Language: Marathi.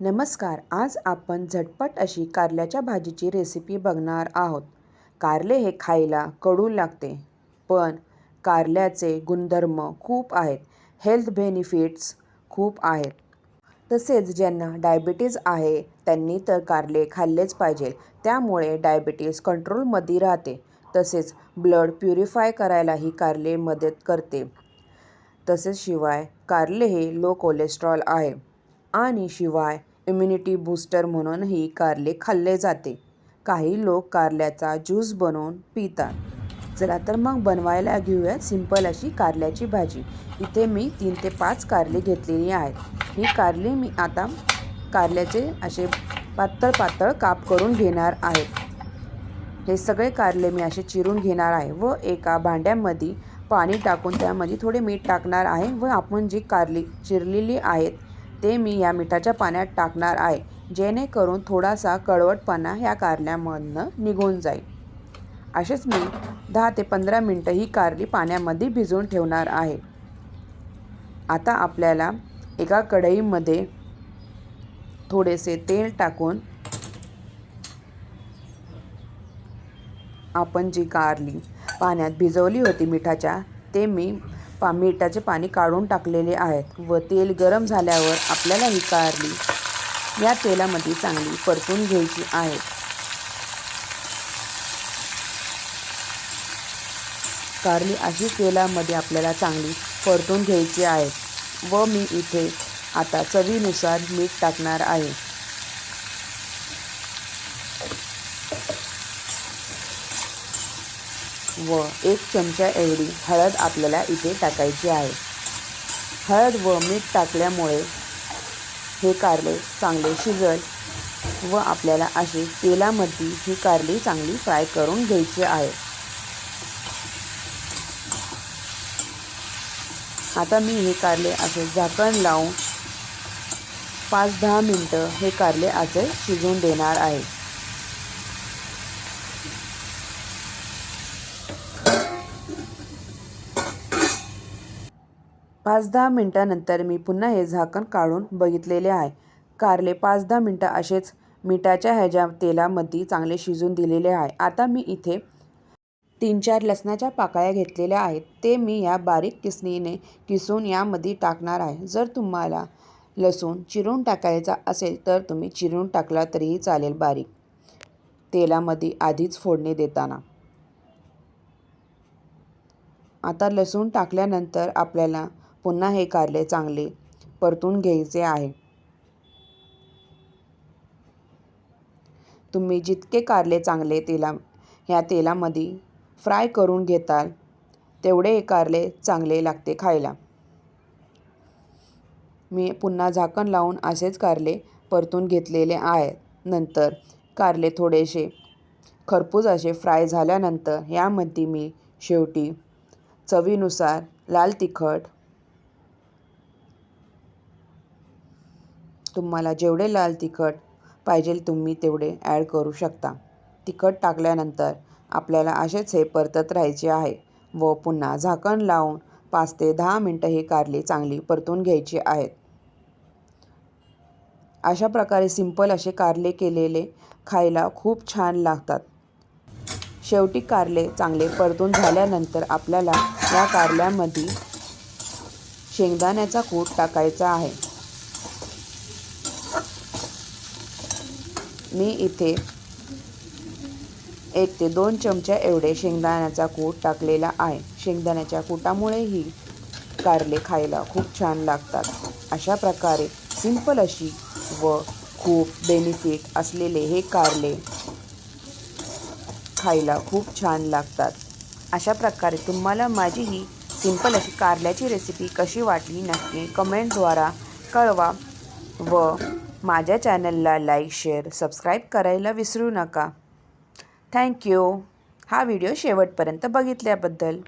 नमस्कार आज आपण झटपट अशी कारल्याच्या भाजीची रेसिपी बघणार आहोत. कारले हे खायला कडू लागते पण कारल्याचे गुणधर्म खूप आहेत हेल्थ बेनिफिट्स खूप आहेत. तसेच ज्यांना डायबिटीज आहे त्यांनी तर कारले खाल्लेच पाहिजे त्यामुळे डायबिटीज कंट्रोलमध्ये राहते. तसेच ब्लड प्युरिफाय करायलाही कारले मदत करते. तसेच शिवाय कारले हे लो कोलेस्ट्रॉल आहे. आणि शिवाय इम्युनिटी बूस्टर म्हणूनही कारले खाल्ले जाते. काही लोक कारल्याचा ज्यूस बनवून पितात. चला तर मग बनवायला घेऊया सिंपल अशी कारल्याची भाजी. इथे मी तीन ते पाच कारले घेतलेली आहेत. ही कारली मी आता कारल्याचे असे पातळ पातळ काप करून घेणार आहेत हे सगळे कारले मी असे चिरून घेणार आहे व एका भांड्यामध्ये पाणी टाकून त्यामध्ये थोडे मीठ टाकणार आहे व आपण जी कारली चिरलेली आहेत ते मी या मिठाच्या पाण्यात टाकणार आहे जेणेकरून थोडासा कळवटपणा ह्या कारल्यामधनं निघून जाईल. असेच मी दहा ते पंधरा मिनटं ही कारली पाण्यामध्ये भिजवून ठेवणार आहे. आता आपल्याला एका कढईमध्ये थोडेसे तेल टाकून आपण जी कारली पाण्यात भिजवली होती मिठाच्या ते मी पा मिठाचे पाणी काढून टाकलेले आहेत व तेल गरम झाल्यावर आपल्याला ही कारली या तेलामध्ये चांगली परतून घ्यायची आहे. कारली अशी तेलामध्ये आपल्याला चांगली परतून घ्यायची आहे व मी इथे आता चवीनुसार मीठ टाकणार आहे. व एक चमचा एवढी हळद आपल्याला इथे टाकायची आहे. हळद व मीठ टाकल्यामुळे हे कारले चांगले शिजल व आपल्याला अशी तेलामध्ये ही कारली चांगली फ्राय करून घ्यायची आहे. आता मी हे कारले असे झाकण लावून पाच दहा मिनटं हे कारले असे शिजवून देणार आहे. पाच दहा मिनटानंतर मी पुन्हा हे झाकण काढून बघितलेले आहे. कारले पाच दहा मिनटं असेच मिठाच्या ह्याच्या तेलामध्ये चांगले शिजून दिलेले आहे. आता मी इथे तीन चार लसणाच्या पाकळ्या घेतलेल्या आहेत. ते मी या बारीक किसणीने किसून यामध्ये टाकणार आहे. जर तुम्हाला लसूण चिरून टाकायचा असेल तर तुम्ही चिरून टाकला तरीही चालेल बारीक तेलामध्ये आधीच फोडणी देताना. आता लसूण टाकल्यानंतर आपल्याला पुन्हा हे कारले चांगले परतून घ्यायचे आहे. तुम्ही जितके कारले चांगले तेला ह्या तेलामध्ये फ्राय करून घेताल तेवढे हे कारले चांगले लागते खायला. मी पुन्हा झाकण लावून असेच कारले परतून घेतलेले आहेत नंतर कारले थोडेसे खरपूस असे फ्राय झाल्यानंतर यामध्ये मी शेवटी चवीनुसार लाल तिखट तुम्हाला जेवढे लाल तिखट पाहिजे तुम्ही तेवढे ॲड करू शकता. तिखट टाकल्यानंतर आपल्याला असेच हे परतत राहायचे आहे व पुन्हा झाकण लावून पाच ते दहा मिनटं ही कारली चांगली परतून घ्यायची आहेत. अशा प्रकारे सिंपल असे कारले केलेले खायला खूप छान लागतात. शेवटी कारले चांगले परतून झाल्यानंतर आपल्याला या कारल्यामध्ये शेंगदाण्याचा कूट टाकायचा आहे. मी इथे एक ते दोन चमच्या एवढे शेंगदाण्याचा कूट टाकलेला आहे. शेंगदाण्याच्या कूटामुळेही कारले खायला खूप छान लागतात. अशा प्रकारे सिंपल अशी व खूप बेनिफिट असलेले हे कारले खायला खूप छान लागतात. अशा प्रकारे तुम्हाला माझी ही सिंपल अशी कारल्याची रेसिपी कशी वाटली नक्की कमेंटद्वारा कळवा व माझ्या चॅनलला लाईक शेअर सबस्क्राईब करायला विसरू नका. थँक्यू हा व्हिडिओ शेवटपर्यंत बघितल्याबद्दल.